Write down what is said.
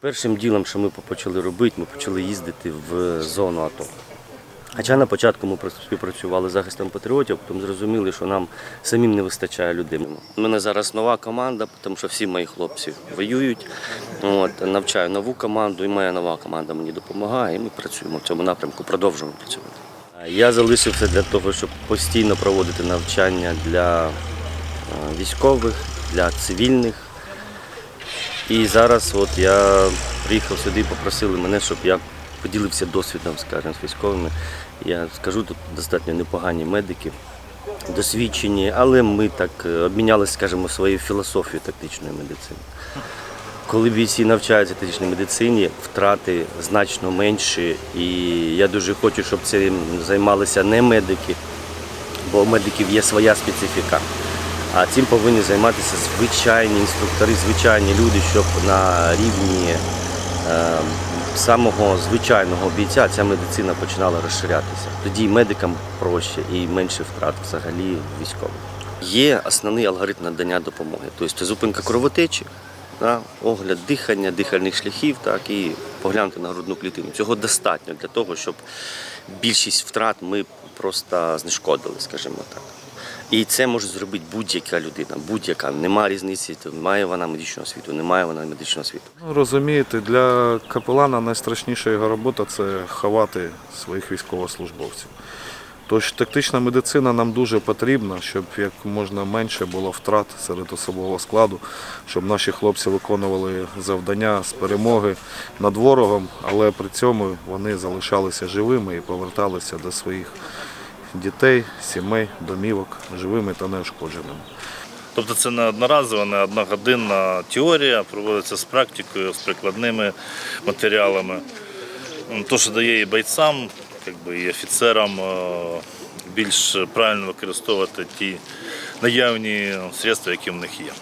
Першим ділом, що ми почали робити, ми почали їздити в зону АТО. Хоча на початку ми співпрацювали з захистом патріотів, потім зрозуміли, що нам самим не вистачає людей. У мене зараз нова команда, тому що всі мої хлопці воюють. От, навчаю нову команду, і моя нова команда мені допомагає, і ми працюємо в цьому напрямку, продовжуємо працювати. Я залишився для того, щоб постійно проводити навчання для е, військових, для цивільних. І зараз от я приїхав сюди, попросили мене, щоб я поділився досвідом, скажімо, з військовими. Я скажу, тут достатньо непогані медики, досвідчені, але ми так е, обмінялися, скажімо, своєю філософією тактичної медицини. Коли бійці навчаються тактичній медицині, втрати значно менші. І я дуже хочу, щоб цим займалися не медики, бо у медиків є своя специфіка. А цим повинні займатися звичайні інструктори, звичайні люди, щоб на рівні е, самого звичайного бійця ця медицина починала розширятися. Тоді медикам проще і менше втрат взагалі військових. Є основний алгоритм надання допомоги, тобто це зупинка кровотечі, огляд дихання, дихальних шляхів, так, і поглянути на грудну клітину. Цього достатньо для того, щоб більшість втрат ми просто знешкодили, скажімо так. І це може зробити будь-яка людина, будь-яка. Нема різниці, має вона медичного освіту, не має вона медичного освіту. Ну, розумієте, для капелана найстрашніша його робота це ховати своїх військовослужбовців. Тож тактична медицина нам дуже потрібна, щоб як можна менше було втрат серед особового складу, щоб наші хлопці виконували завдання з перемоги над ворогом, але при цьому вони залишалися живими і поверталися до своїх дітей, сімей, домівок живими та неушкодженими. Тобто це не одноразова, не одногодинна теорія, проводиться з практикою, з прикладними матеріалами. То, що дає і бойцям, якби, і офіцерам е, більш правильно використовувати ті наявні средства, які в них є.